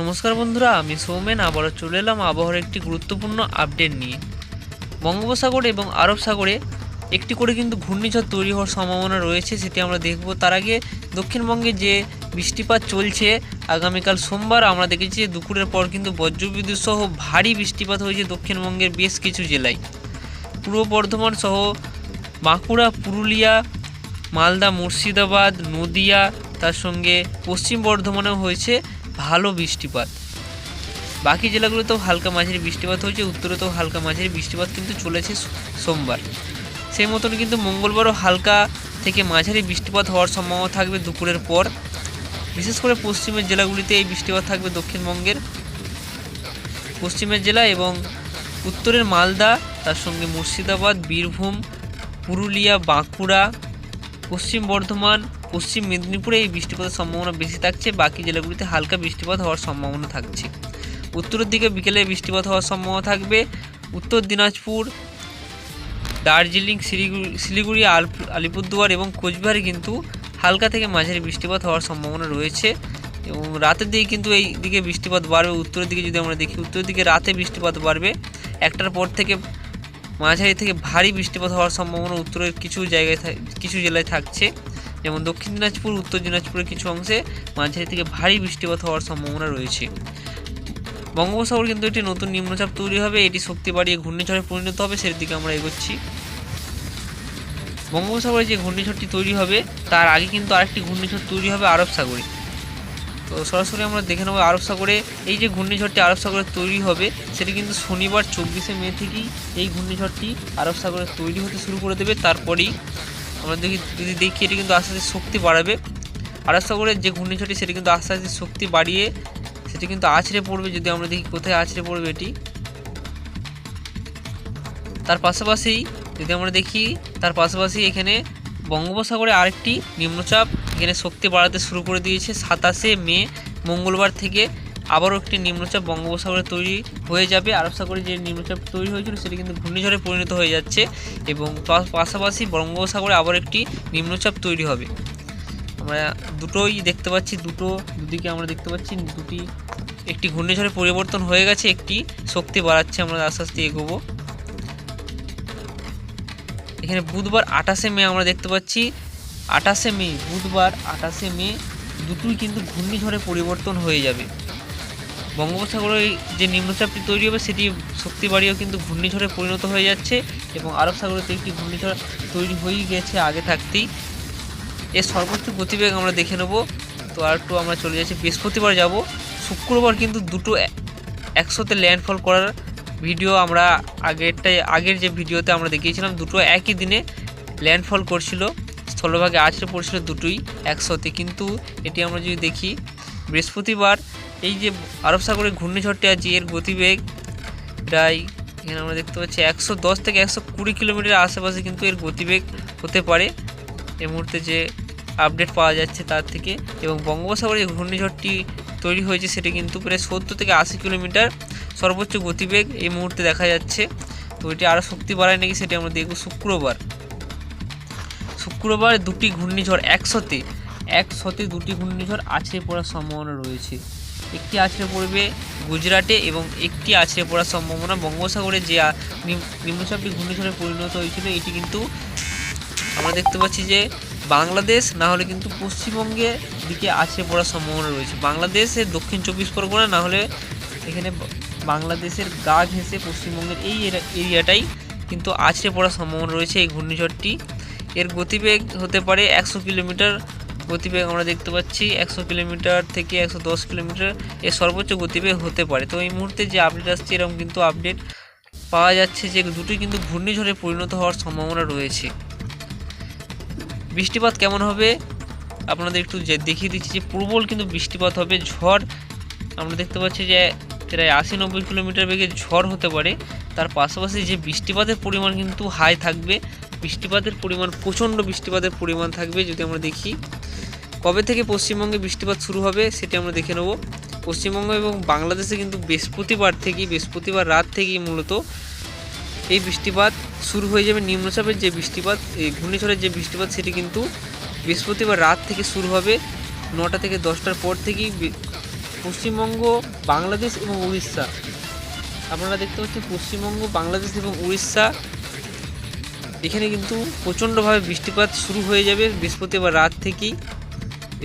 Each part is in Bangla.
নমস্কার বন্ধুরা, আমি সৌমেন। আবারও চলে এলাম আবহাওয়ার একটি গুরুত্বপূর্ণ আপডেট নিয়ে। বঙ্গোপসাগর এবং আরব সাগরে একটি করে কিন্তু ঘূর্ণিঝড় তৈরি হওয়ার সম্ভাবনা রয়েছে, সেটি আমরা দেখব। তার আগে দক্ষিণবঙ্গে যে বৃষ্টিপাত চলছে, আগামীকাল সোমবার আমরা দেখেছি যে দুপুরের পর কিন্তু বজ্রবিদ্যুৎ সহ ভারী বৃষ্টিপাত হয়েছে দক্ষিণবঙ্গের বেশ কিছু জেলায়। পূর্ব বর্ধমান সহ বাঁকুড়া, পুরুলিয়া, মালদা, মুর্শিদাবাদ, নদিয়া, তার সঙ্গে পশ্চিম বর্ধমানেও হয়েছে ভালো বৃষ্টিপাত। বাকি জেলাগুলোতেও হালকা মাঝারি বৃষ্টিপাত হয়েছে, উত্তরেতেও হালকা মাঝারি বৃষ্টিপাত কিন্তু চলেছে সোমবার। সেই মতন কিন্তু মঙ্গলবারও হালকা থেকে মাঝারি বৃষ্টিপাত হওয়ার সম্ভাবনা থাকবে দুপুরের পর। বিশেষ করে পশ্চিমের জেলাগুলিতে এই বৃষ্টিপাত থাকবে দক্ষিণবঙ্গের। পশ্চিমের জেলা এবং উত্তরের মালদা, তার সঙ্গে মুর্শিদাবাদ, বীরভূম, পুরুলিয়া, বাঁকুড়া, পশ্চিম বর্ধমান পশ্চিম মেদিনীপুরে এই বৃষ্টিপাতের সম্ভাবনা বেশি থাকছে, বাকি জেলাগুলিতে হালকা বৃষ্টিপাত হওয়ার সম্ভাবনা থাকছে। উত্তরের দিকে বিকেলে বৃষ্টিপাত হওয়ার সম্ভাবনা থাকবে। উত্তর দিনাজপুর, দার্জিলিং, শিলিগুড়ি শিলিগুড়ি আলিপুরদুয়ার এবং কোচবিহারে কিন্তু হালকা থেকে মাঝারি বৃষ্টিপাত হওয়ার সম্ভাবনা রয়েছে। এবং রাতের দিকে কিন্তু এই দিকে বৃষ্টিপাত বাড়বে। উত্তরের দিকে যদি আমরা দেখি, উত্তরের দিকে রাতে বৃষ্টিপাত বাড়বে। একটার পর থেকে মাঝারি থেকে ভারী বৃষ্টিপাত হওয়ার সম্ভাবনা উত্তরের কিছু জায়গায় কিছু জেলায় থাকছে। যেমন দক্ষিণ দিনাজপুর, উত্তর দিনাজপুরের কিছু অংশে মাঝারি থেকে ভারী বৃষ্টিপাত হওয়ার সম্ভাবনা রয়েছে। বঙ্গোপসাগর কিন্তু একটি নতুন নিম্নচাপ তৈরি হবে, এটি শক্তি বাড়িয়ে ঘূর্ণিঝড়ে পরিণত হবে সের দিকে আমরা এগোচ্ছি। বঙ্গোপসাগরে যে ঘূর্ণিঝড়টি তৈরি হবে, তার আগে কিন্তু আরেকটি ঘূর্ণিঝড় তৈরি হবে আরব সাগরে। তো সরাসরি আমরা দেখে নেব আরব সাগরে এই যে ঘূর্ণিঝড়টি আরব সাগরে তৈরি হবে, সেটি কিন্তু শনিবার, চব্বিশে মে থেকেই এই ঘূর্ণিঝড়টি আরব সাগরে তৈরি হতে শুরু করে দেবে। তারপরেই আমরা দেখি, যদি দেখি, এটি কিন্তু আস্তে আস্তে শক্তি বাড়াবে। আরব সাগরের যে ঘূর্ণিঝড়টি, সেটি কিন্তু আস্তে আস্তে শক্তি বাড়িয়ে সেটি কিন্তু আছড়ে পড়বে, যদি আমরা দেখি কোথায় আছড়ে পড়বে এটি। তার পাশাপাশি, যদি আমরা দেখি, তার পাশাপাশি এখানে বঙ্গোপসাগরে আরেকটি নিম্নচাপ, এখানে শক্তি বাড়াতে শুরু করে দিয়েছে সাতাশে মে, মঙ্গলবার থেকে আবারও একটি নিম্নচাপ বঙ্গোপসাগরে তৈরি হয়ে যাবে। আরব সাগরে যে নিম্নচাপ তৈরি হয়েছিল, সেটি কিন্তু ঘূর্ণিঝড়ে পরিণত হয়ে যাচ্ছে এবং পাশাপাশি বঙ্গোপসাগরে আবার একটি নিম্নচাপ তৈরি হবে। আমরা দুটোই দেখতে পাচ্ছি, দুটো, দুদিকে আমরা দেখতে পাচ্ছি, দুটি, একটি ঘূর্ণিঝড়ে পরিবর্তন হয়ে গেছে, একটি শক্তি বাড়াচ্ছে, আমরা আস্তে আস্তে এগোবো। এখানে বুধবার আঠাশে মে আমরা দেখতে পাচ্ছি, আঠাশে মে, বুধবার আঠাশে মে দুটোই কিন্তু ঘূর্ণিঝড়ে পরিবর্তন হয়ে যাবে। বঙ্গোপসাগরে যে নিম্নচাপটি তৈরি হবে, সেটি শক্তি বাড়িয়েও কিন্তু ঘূর্ণিঝড়ে পরিণত হয়ে যাচ্ছে এবং আরব সাগরেতে একটি ঘূর্ণিঝড় তৈরি হয়েই গেছে আগে থাকতেই। এর সর্বোচ্চ গতিবেগ আমরা দেখে নেব। তো আর একটু আমরা চলে যাচ্ছি। বৃহস্পতিবার যাব। শুক্রবার কিন্তু দুটো এ- একসাথে ল্যান্ডফল করার ভিডিও আমরা আগেরটাই, আগের যে ভিডিওতে আমরা দেখিয়েছিলাম, দুটো একই দিনে ল্যান্ডফল করছিল। স্থলভাগে আছড়ে পড়ছিল দুটোই একসাথে। কিন্তু এটি আমরা যদি দেখি বৃহস্পতিবার, এই যে আরব সাগরের ঘূর্ণিঝড়টি আছে এর গতিবেগ প্রায় এখানে আমরা দেখতে পাচ্ছি একশো দশ থেকে একশো কুড়ি কিলোমিটার আশেপাশে কিন্তু এর গতিবেগ হতে পারে। এই মুহূর্তে যে আপডেট পাওয়া যাচ্ছে তার থেকে এবং বঙ্গোপসাগরে যে ঘূর্ণিঝড়টি তৈরি হয়েছে সেটি কিন্তু প্রায় সত্তর থেকে আশি কিলোমিটার সর্বোচ্চ গতিবেগ এই মুহূর্তে দেখা যাচ্ছে। তো এটি আরও শক্তি বাড়ায় নাকি সেটি আমরা দেখব শুক্রবার। শুক্রবার দুটি ঘূর্ণিঝড় একসাথে একসাথে দুটি ঘূর্ণিঝড় আছড়ে পড়ার সম্ভাবনা রয়েছে। একটি আছড়ে পড়বে গুজরাটে এবং একটি আছড়ে পড়ার সম্ভাবনা বঙ্গোপসাগরে। যে নিম্নচাপটি ঘূর্ণিঝড়ে পরিণত হয়েছিল, এটি কিন্তু আমরা দেখতে পাচ্ছি যে বাংলাদেশ, না হলে কিন্তু পশ্চিমবঙ্গে দিকে আছড়ে পড়ার সম্ভাবনা রয়েছে। বাংলাদেশের দক্ষিণ চব্বিশ পরগনা, না হলে এখানে বাংলাদেশের গা ঘেঁষে পশ্চিমবঙ্গের এই এরা- এরিয়াটাই কিন্তু আছড়ে পড়ার সম্ভাবনা রয়েছে এই ঘূর্ণিঝড়টি। এর গতিবেগ হতে পারে একশো কিলোমিটার গতিবেগ আমরা দেখতে পাচ্ছি একশো কিলোমিটার থেকে একশো দশ কিলোমিটার এর সর্বোচ্চ গতিবেগ হতে পারে। তো এই মুহূর্তে যে আপডেট আসছে, এরকম কিন্তু আপডেট পাওয়া যাচ্ছে যে দুটোই কিন্তু ঘূর্ণিঝড়ে পরিণত হওয়ার সম্ভাবনা রয়েছে। বৃষ্টিপাত কেমন হবে? আপনাদের একটু যে দেখিয়ে দিচ্ছি যে প্রবল কিন্তু বৃষ্টিপাত হবে, ঝড় আমরা দেখতে পাচ্ছি যে প্রায় আশি নব্বই কিলোমিটার বেগে ঝড় হতে পারে। তার পাশাপাশি যে বৃষ্টিপাতের পরিমাণ কিন্তু হাই থাকবে বৃষ্টিপাতের পরিমাণ, প্রচণ্ড বৃষ্টিপাতের পরিমাণ থাকবে যদি আমরা দেখি। কবে থেকে পশ্চিমবঙ্গে বৃষ্টিপাত শুরু হবে সেটি আমরা দেখে নেব। পশ্চিমবঙ্গ এবং বাংলাদেশে কিন্তু বৃহস্পতিবার থেকেই, বৃহস্পতিবার রাত থেকেই মূলত এই বৃষ্টিপাত শুরু হয়ে যাবে। নিম্নচাপের যে বৃষ্টিপাত, এই ঘূর্ণিঝড়ের যে বৃষ্টিপাত, সেটি কিন্তু বৃহস্পতিবার রাত থেকে শুরু হবে নটা থেকে দশটার পর থেকেই। পশ্চিমবঙ্গ, বাংলাদেশ এবং উড়িষ্যা। আপনারা দেখতে পাচ্ছেন পশ্চিমবঙ্গ, বাংলাদেশ এবং উড়িষ্যা এখানে কিন্তু প্রচণ্ডভাবে বৃষ্টিপাত শুরু হয়ে যাবে বৃহস্পতিবার রাত থেকেই।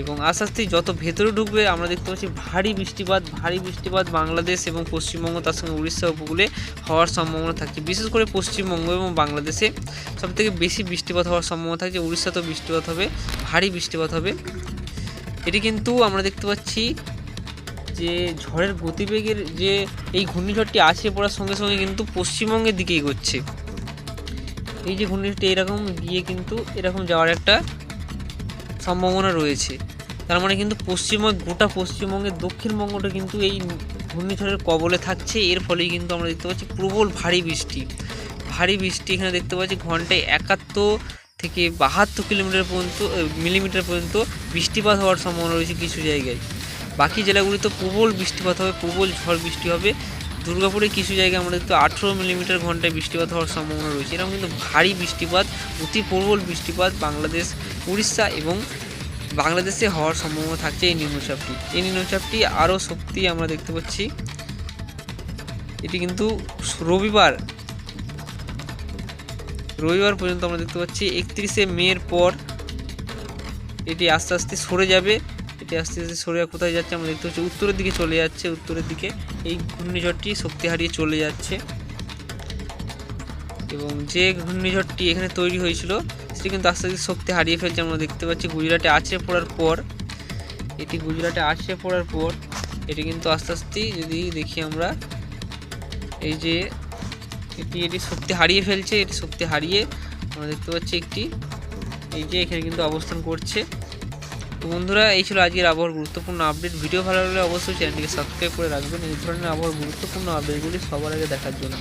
এবং আস্তে আস্তে যত ভেতরে ঢুকবে, আমরা দেখতে পাচ্ছি ভারী বৃষ্টিপাত ভারী বৃষ্টিপাত বাংলাদেশ এবং পশ্চিমবঙ্গ, তার সঙ্গে উড়িষ্যা উপকূলে হওয়ার সম্ভাবনা থাকছে বিশেষ করে পশ্চিমবঙ্গ এবং বাংলাদেশে সবথেকে বেশি বৃষ্টিপাত হওয়ার সম্ভাবনা থাকছে উড়িষ্যাতেও বৃষ্টিপাত হবে, ভারী বৃষ্টিপাত হবে। এটি কিন্তু আমরা দেখতে পাচ্ছি যে ঝড়ের গতিবেগের যে এই ঘূর্ণিঝড়টি আসে পড়ার সঙ্গে সঙ্গে কিন্তু পশ্চিমবঙ্গের দিকে এগোচ্ছে। এই যে ঘূর্ণিঝড়টি এরকম গিয়ে কিন্তু এরকম যাওয়ার একটা সম্ভাবনা রয়েছে। তার মানে কিন্তু পশ্চিমবঙ্গ গোটা পশ্চিমবঙ্গের দক্ষিণবঙ্গটা কিন্তু এই ঘূর্ণিঝড়ের কবলে থাকছে। এর ফলেই কিন্তু আমরা দেখতে পাচ্ছি প্রবল ভারী বৃষ্টি। ভারী বৃষ্টি এখানে দেখতে পাচ্ছি ঘন্টায় একাত্তর থেকে বাহাত্তর কিলোমিটার পর্যন্ত মিলিমিটার পর্যন্ত বৃষ্টিপাত হওয়ার সম্ভাবনা রয়েছে কিছু জায়গায়। বাকি জেলাগুলিতে প্রবল বৃষ্টিপাত হবে, প্রবল ঝড় বৃষ্টি হবে। দুর্গাপুরে কিছু জায়গায় আমরা দেখতে আঠেরো মিলিমিটার ঘন্টায় বৃষ্টিপাত হওয়ার সম্ভাবনা রয়েছে। এরকম কিন্তু ভারী বৃষ্টিপাত, অতি প্রবল বৃষ্টিপাত বাংলাদেশ, উড়িষ্যা এবং বাংলাদেশে হওয়ার সম্ভাবনা থাকছে এই নিম্নচাপটি এই নিম্নচাপটি আরও শক্তি আমরা দেখতে পাচ্ছি। এটি কিন্তু রবিবার রবিবার পর্যন্ত আমরা দেখতে পাচ্ছি। একত্রিশে মের পর এটি আস্তে আস্তে সরে যাবে। এটি আস্তে আস্তে সরে কোথায় যাচ্ছে আমরা দেখতে পাচ্ছি, উত্তরের দিকে চলে যাচ্ছে, উত্তরের দিকে। এই ঘূর্ণিঝড়টি শক্তি হারিয়ে চলে যাচ্ছে। এবং যে ঘূর্ণিঝড়টি এখানে তৈরি হয়েছিল, সেটি কিন্তু আস্তে আস্তে শক্তি হারিয়ে ফেলছে, আমরা দেখতে পাচ্ছি গুজরাটে আছড়ে পড়ার পর। এটি গুজরাটে আছড়ে পড়ার পর, এটি কিন্তু আস্তে আস্তে যদি দেখি আমরা, এই যে এটি এটি শক্তি হারিয়ে ফেলছে, এটি শক্তি হারিয়ে আমরা দেখতে পাচ্ছি একটি, এই যে এখানে কিন্তু অবস্থান করছে। তো বন্ধুরা, এই ছিল আজকের আবহাওয়ার গুরুত্বপূর্ণ আপডেট ভিডিও ভালো লাগলে অবশ্যই চ্যানেলটিকে সাবস্ক্রাইব করে রাখবেন। এই ধরনের আবহাওয়ার গুরুত্বপূর্ণ আপডেটগুলি সবার আগে দেখার জন্য।